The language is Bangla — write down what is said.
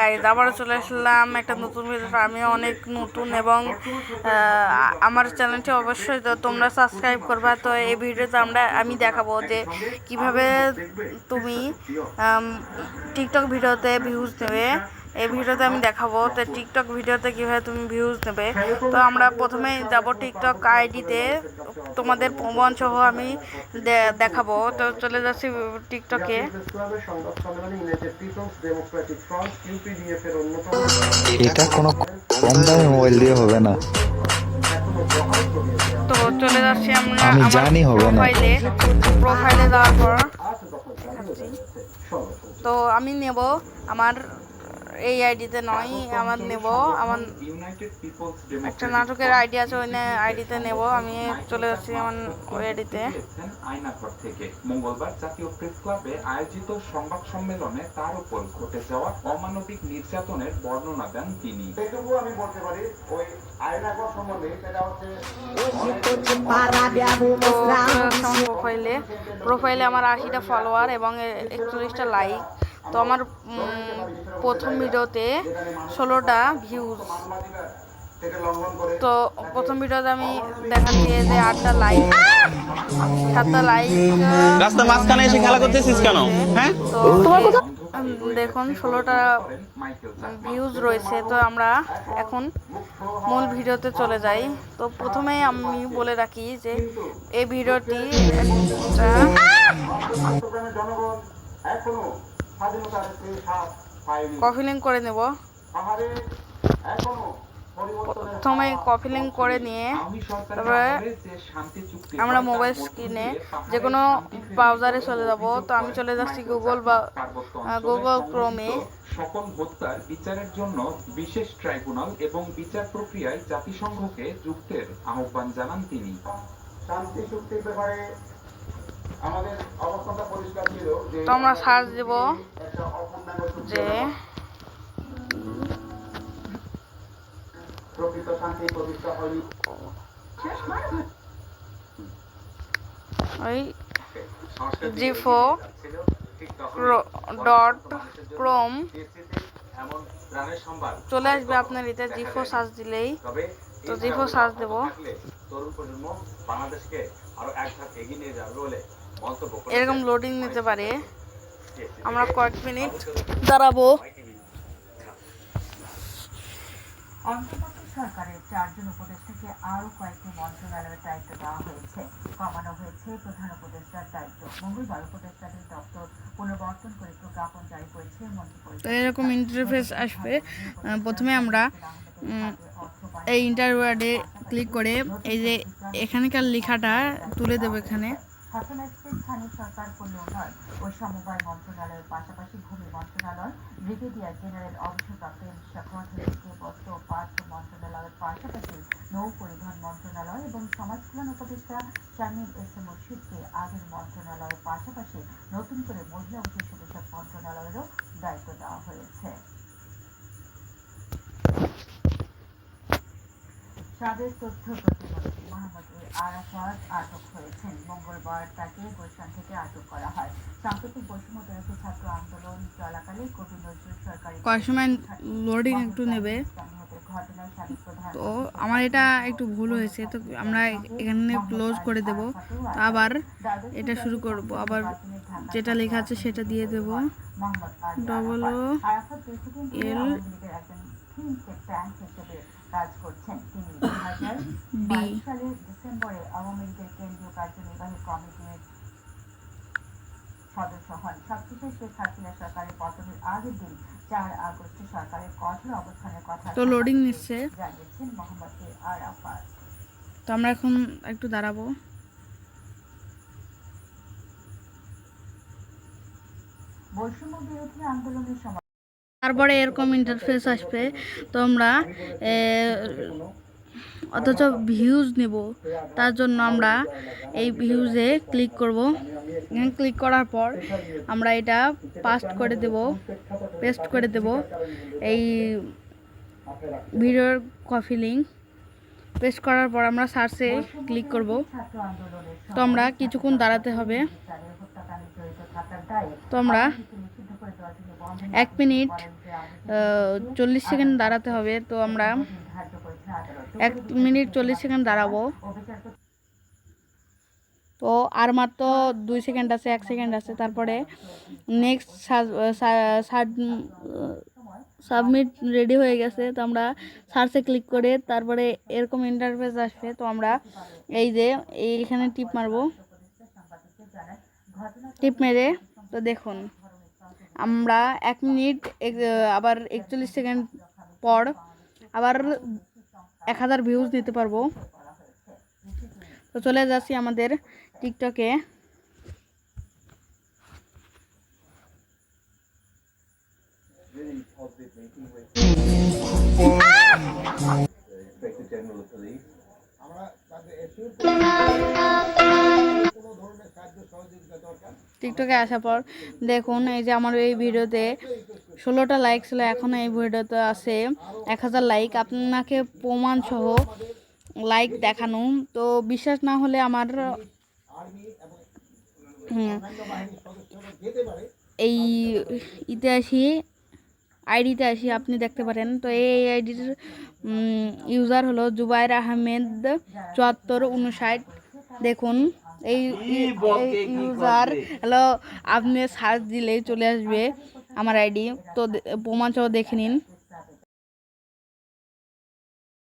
গাইজ আবারও চলে আসলাম একটা নতুন ভিডিও আমি অনেক নতুন এবং আমার চ্যানেলটি অবশ্যই তো তোমরা সাবস্ক্রাইব করবা। তো এই ভিডিওতে আমরা, আমি দেখাবো যে কীভাবে তুমি টিকটক ভিডিওতে ভিউজ নেবে। এই ভিডিওতে আমি দেখাবো তো টিকটক ভিডিওতে কীভাবে তুমি ভিউজ নেবে। তো আমরা প্রথমে যাব টিকটক আইডিতে তোমাদের প্রমাণ সহ আমি দেখাবো। তো চলে যাচ্ছি টিকটকে এটা কোনো কম দামি মোবাইল দিয়ে হবে না। তো চলে যাচ্ছি আমরা আমি জানি হবে না। প্রোফাইলে প্রোফাইলে যাওয়ার পর। তো আমি নেব আমার এই আইডিতে নয় আমার নেব আমার একটা নাটকের আইডি আছে ওই আইডিতে নেব আমি চলে যাচ্ছি আমার ওই আইডিতে আয়নাঘর থেকে মঙ্গলবার জাতীয় প্রেস ক্লাবে আয়োজিত সংবাদ সম্মেলনে তার উপর ঘটে যাওয়া অমানবিক নির্যাতনের বর্ণনা দেন তিনি। এটুকু আমি বলতে পারি ওই সম্বন্ধে সেটা হচ্ছে প্রোফাইলে প্রোফাইলে আমার আশিটা ফলোয়ার এবং একচল্লিশটা লাইক তো আমার প্রথম ভিডিওতে ষোলোটা ভিউজ সাংবাদিকরা থেকে লঙ্ঘন করে তো প্রথম ভিডিওতে আমি দেখাচ্ছি যে আটটা লাইক সাতটা লাইক রাস্তা মাঝখানে এসে খেলা করতেছিস কেন? হ্যাঁ? তো দেখুন ষোলোটা ভিউজ রয়েছে। তো আমরা এখন মূল ভিডিওতে চলে যাই। তো প্রথমে আমি বলে রাখি যে এই ভিডিওটি একটা চট্টগ্রামের জনগণ এখনও স্বাধীনতার সেই স্বাদ পায়নি কফি লিঙ্ক করে নেব। প্রথমে কফি লিঙ্ক করে নিয়ে আমি তারপরে আমরা মোবাইল স্ক্রিনে যে কোনো ব্রাউজারে চলে যাব। তো আমি চলে যাচ্ছি গুগল বা গুগল ক্রোমে সকল হত্যার বিচারের জন্য বিশেষ ট্রাইব্যুনাল এবং বিচার প্রক্রিয়ায় জাতিসংঘকে যুক্তের আহ্বান জানান তিনি। শান্তি চুক্তির ব্যাপারে আমাদের অবস্থানটা পরিষ্কার ছিল যে তো আমরা সার্চ দেব যে প্রকৃত শান্তি প্রতিষ্ঠা হয়নি। ওই জিফো ডট ক্রোম চলে আসবে আপনার এতে জিফো সার্চ দিলেই। তো জিফো সার্চ দেব। তরুণ প্রজন্ম বাংলাদেশকে আরও এক ধাপ এগিয়ে নিয়ে যাবে বলে এরকম লোডিং নিতে পারে। আমরা কয়েক মিনিট দাঁড়াবো। হয়েছে এরকম ইন্টারফেস আসবে। প্রথমে আমরা এই ইন্টারওয়ার্ডে ক্লিক করে এই যে এখানকার লেখাটা তুলে দেবো এখানে। ঘটনাস্থলে স্থানীয় সরকার উন্নয়ন ও সমবায় মন্ত্রণালয়ের পাশাপাশি ভূমি মন্ত্রণালয়, ব্রিগেডিয়ার জেনারেল অবসরপ্রাপ্ত ইলিশা খোয়াকে বস্ত্র ও পার্থ মন্ত্রণালয়ের পাশাপাশি নৌ পরিবহন মন্ত্রণালয় এবং সমাজ কল্যাণ উপদেষ্টা শামীম এস এ মুর্শিদকে আগের মন্ত্রণালয়ের পাশাপাশি নতুন করে মহিলা ও শিশু বিষয়ক মন্ত্রণালয়েরও দায়িত্ব দেওয়া হয়েছে। সাবেক তথ্য প্রতিমন্ত্রী মোহাম্মদ এ আরাফাত আটক হয়েছেন। মঙ্গলবার তাকে গুলশান থেকে আটক করা হয়। সাম্প্রতিক ছাত্র আন্দোলন চলাকালে কবি নজরুল সরকারি কয়েক সময় লোডিং একটু নেবে। তো আমার এটা একটু ভুল হয়েছে। তো আমরা এখানে ক্লোজ করে দেব। আবার এটা শুরু করব। আবার যেটা লেখা আছে সেটা দিয়ে দেব। ডবল ও এল কাজ করছেন। তিনি দুই হাজার বাইশ সালের ডিসেম্বরে আওয়ামী লীগের কেন্দ্রীয় কার্যনির্বাহী কমিটির সদস্য হন। সবশেষে শেখ হাসিনা সরকারের পতনের আগের দিন চার আগস্টে সরকারের কঠোর অবস্থানের কথা তো লোডিং নিচ্ছে। জানিয়েছেন মোহাম্মদ এ আরাফাত তো আমরা এখন একটু দাঁড়াবো। বৈষম্য বিরোধী আন্দোলনের সময় তারপরে এরকম ইন্টারফেস আসবে তো আমরা অথচ ভিউজ নেব। তার জন্য আমরা এই ভিউজে ক্লিক করব। ক্লিক করার পর আমরা এটা পাস্ট করে দেব পেস্ট করে দেব। এই ভিডিওর কপি লিঙ্ক পেস্ট করার পর আমরা সার্চে ক্লিক করব। তো আমরা কিছুক্ষণ দাঁড়াতে হবে। তো আমরা এক মিনিট চল্লিশ সেকেন্ড দাঁড়াতে হবে, তো আমরা এক মিনিট চল্লিশ সেকেন্ড দাঁড়াবো। তো আর মাত্র দুই সেকেন্ড আছে, এক সেকেন্ড আছে, তারপরে নেক্সট সাবমিট রেডি হয়ে গেছে, তো আমরা সার্চে ক্লিক করে তারপরে এরকম ইন্টারফেস আসবে, তো আমরা এই যে এইখানে টিপ মারবো। টিপ মেরে, তো দেখুন। আমরা এক মিনিট আবার একচল্লিশ সেকেন্ড পর আবার এক হাজার ভিউজ নিতে পারব। তো চলে যাচ্ছি আমাদের টিকটকে টিকটকে আসার পর দেখুন, এই যে আমার এই ভিডিওতে ষোলোটা লাইক ছিল, এখন এই ভিডিওতে আছে এক হাজার লাইক আপনাকে প্রমাণ সহ লাইক দেখানো। তো বিশ্বাস না হলে আমার এই ইতে আসি, আইডিতে আসি, আপনি দেখতে পারেন। তো এই আইডির ইউজার হলো জুবাইর আহমেদ চুয়াত্তর, উনষাট। দেখুন এই ইউজার হ্যালো আপনি সার্চ দিলেই চলে আসবে আমার আইডি। তো প্রমাণ সহ দেখে নিন।